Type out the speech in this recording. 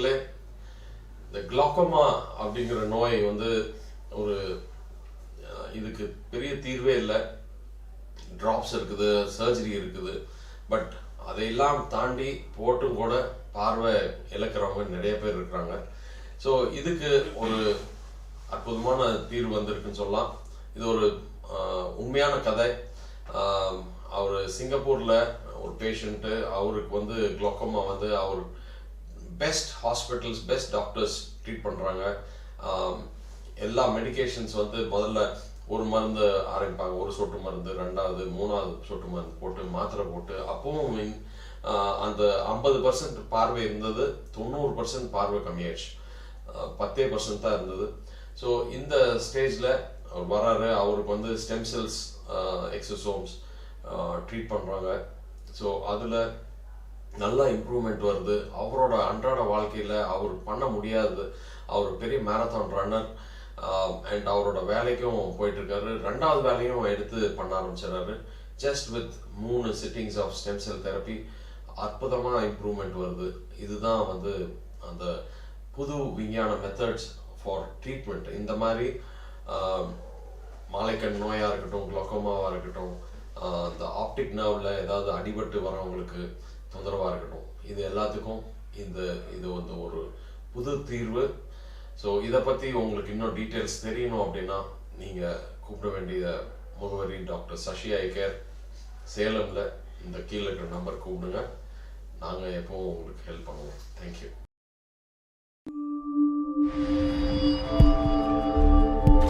வணக்கம் மக்களே இந்த குளாக்கோமா அப்படிங்கிற நோய் வந்து ஒரு இதுக்கு பெரிய தீர்வே இல்லை. ட்ராப்ஸ் இருக்குது சர்ஜரி இருக்குது. பட் அதையெல்லாம் தாண்டி போட்டும் கூட பார்வை இழக்கிறவங்க நிறைய பேர் இருக்கிறாங்க. ஸோ இதுக்கு ஒரு அற்புதமான தீர்வு வந்திருக்குன்னு சொல்லலாம். இது ஒரு உண்மையான கதை. அவர் சிங்கப்பூரில் ஒரு பேஷண்ட்டு அவருக்கு வந்து குளோக்கோமா வந்து அவர் best hospitals best doctors treat பண்ணுறாங்க எல்லா மெடிகேஷன்ஸ் வந்து முதல்ல ஒரு மருந்து ஆரம்பிப்பாங்க. ஒரு சொட்டு மருந்து ரெண்டாவது மூணாவது சொட்டு மருந்து போட்டு மாத்திரை போட்டு. அப்பவும் அந்த ஐம்பது பர்சன்ட் பார்வை இருந்தது. தொண்ணூறு பர்சன்ட் பார்வை கம்மியாயிடுச்சு. பத்தே பர்சன்ட் தான் இருந்தது. ஸோ இந்த ஸ்டேஜில் அவர் வராரு. அவருக்கு வந்து ஸ்டெம் செல்ஸ் எக்ஸசோம்ஸ் ட்ரீட் பண்ணுறாங்க ஸோ அதில் நல்ல இம்ப்ரூவ்மெண்ட் வருது. அவரோட அன்றாட வாழ்க்கையில் அவர் பண்ண முடியாது. அவர் பெரிய மேரத்தான் ரன்னர் அண்ட் அவரோட வேலைக்கும் போயிட்டுருக்காரு. ரெண்டாவது வேலையும் எடுத்து பண்ண ஆரம்பிச்சிடறாரு. ஜஸ்ட் வித் மூணு sittings of stem cell therapy அற்புதமாக இம்ப்ரூவ்மெண்ட் வருது. இதுதான் வந்து அந்த புது விஞ்ஞான மெத்தட்ஸ் ஃபார் ட்ரீட்மெண்ட் இந்த மாதிரி மாலைக்கண் நோயாக இருக்கட்டும் குளோக்கோமாவா இருக்கட்டும் இந்த ஆப்டிக் நர்வில் ஏதாவது அடிபட்டு வரவங்களுக்கு தொந்தரவாக இருக்கட்டும். இது எல்லாத்துக்கும் இந்த இது வந்து ஒரு புது தீர்வு. ஸோ இதை பற்றி உங்களுக்கு இன்னும் டீட்டெயில்ஸ் தெரியணும் அப்படின்னா நீங்கள் கூப்பிட வேண்டிய முகவரி டாக்டர் சசி ஐகேர் சேலமில் இந்த கீழே இருக்கிற நம்பர் கூப்பிடுங்க. நாங்கள் எப்போவும் உங்களுக்கு ஹெல்ப் பண்ணுவோம். தேங்க்யூ